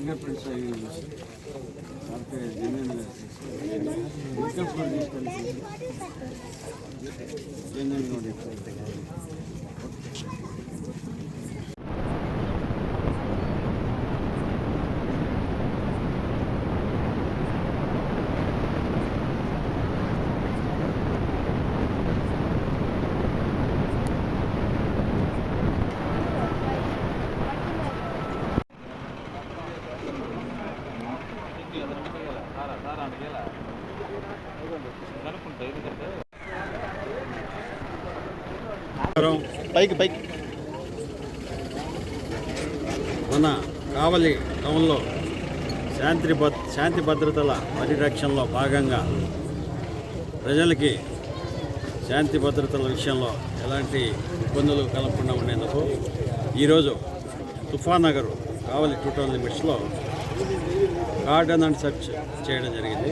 Finger prints ಜಮೀನು ನೋಡಿ పైకి పైకి. మన కావలి టౌన్లో శాంతి భద్ శాంతి భద్రతల పరిరక్షణలో భాగంగా ప్రజలకి శాంతి భద్రతల విషయంలో ఎలాంటి ఇబ్బందులు కలగకుండా ఉండేందుకు ఈరోజు తుఫాన్ నగర్ కావలి టూ టౌన్ లిమిట్స్లో గార్డెన్ అండ్ సెర్చ్ చేయడం జరిగింది.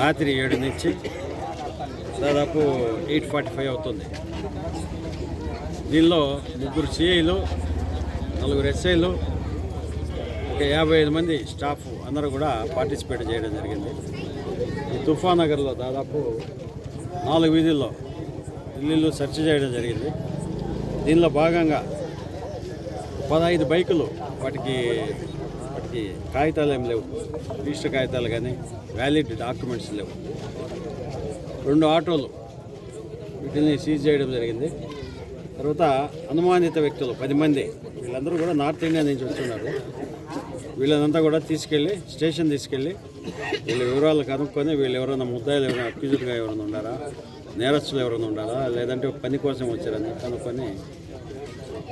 రాత్రి ఏడు నుంచి దాదాపు ఎయిట్ ఫార్టీ ఫైవ్ అవుతుంది. దీనిలో ముగ్గురు సిఐలు నలుగురు ఎస్ఐలు ఒక యాభై ఐదు మంది స్టాఫ్ అందరూ కూడా పార్టిసిపేట్ చేయడం జరిగింది. ఈ తుఫాన్ నగర్లో దాదాపు నాలుగు వీధుల్లో ఇల్లు సెర్చ్ చేయడం జరిగింది. దీనిలో భాగంగా పదహైదు బైకులు వాటికి ఈ కాగితాలు ఏం లేవు. రిజిస్టర్ కాగితాలు కానీ వ్యాలిడ్ డాక్యుమెంట్స్ లేవు. రెండు ఆటోలు వీటిని సీజ్ చేయడం జరిగింది. తర్వాత అనుమానిత వ్యక్తులు పది మంది. వీళ్ళందరూ కూడా నార్త్ ఇండియా నుంచి వస్తున్నారు. వీళ్ళనంతా కూడా తీసుకెళ్ళి స్టేషన్ తీసుకెళ్ళి వీళ్ళ వివరాలు కనుక్కొని వీళ్ళు ఎవరైనా ముద్దాయిలు ఎవరైనా అక్యూజ్డ్గా ఎవరైనా ఉండారా నేరస్తులు ఎవరైనా ఉండారా లేదంటే పని కోసం వచ్చారని కనుక్కొని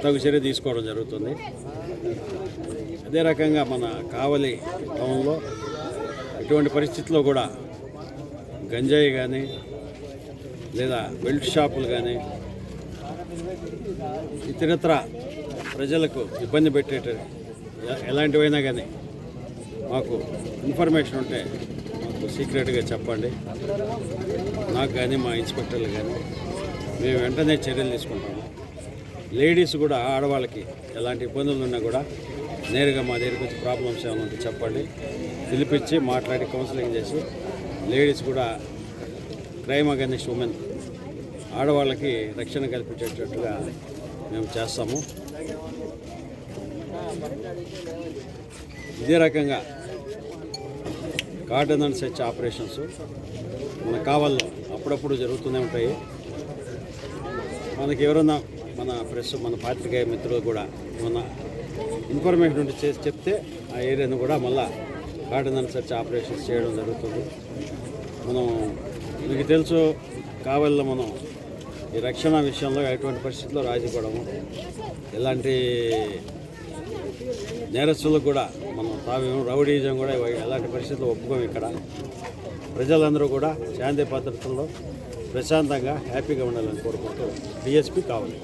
తగు చర్య తీసుకోవడం జరుగుతుంది. అదే రకంగా మన కావలి టౌన్లో ఇటువంటి పరిస్థితుల్లో కూడా గంజాయి కానీ లేదా బెల్ట్ షాపులు కానీ ఇతరత్ర ప్రజలకు ఇబ్బంది పెట్టేట ఎలాంటివైనా కానీ మాకు ఇన్ఫర్మేషన్ ఉంటే మాకు సీక్రెట్గా చెప్పండి. నాకు కానీ మా ఇన్స్పెక్టర్లు కానీ మేము వెంటనే చర్యలు తీసుకుంటాము. లేడీస్ కూడా ఆడవాళ్ళకి ఎలాంటి ఇబ్బందులు ఉన్నా కూడా నేరుగా మా దగ్గరికి వచ్చి ప్రాబ్లమ్స్ ఏమైనా ఉంటే చెప్పండి. పిలిపించి మాట్లాడి కౌన్సిలింగ్ చేసి లేడీస్ కూడా క్రైమ్ అగెనిస్ట్ ఉమెన్ ఆడవాళ్ళకి రక్షణ కల్పించేటట్టుగా మేము చేస్తాము. ఇదే రకంగా కార్డ్ అండ్ సెచ్ ఆపరేషన్స్ మన కావాల్లో అప్పుడప్పుడు జరుగుతూనే ఉంటాయి. మనకి ఎవరన్నా మన ప్రెస్ మన పాత్రికేయ మిత్రులు కూడా మన ఇన్ఫర్మేషన్ ఉంటే చేసి చెప్తే ఆ ఏరియాను కూడా మళ్ళీ కార్డ్ అండ్ సెర్చ్ ఆపరేషన్స్ చేయడం జరుగుతుంది. మనం మీకు తెలుసు కావల్లో మనం ఈ రక్షణ విషయంలో ఎటువంటి పరిస్థితుల్లో రాజీ పడము ఎలాంటి నేరస్తులకు కూడా మనం తామేమో రౌడీజం కూడా ఎలాంటి పరిస్థితుల్లో ఒప్పుకోము ఇక్కడ. ప్రజలందరూ కూడా శాంతి భద్రతల్లో ప్రశాంతంగా హ్యాపీగా ఉండాలని కోరుకుంటూ డిఎస్పీ కావాలి.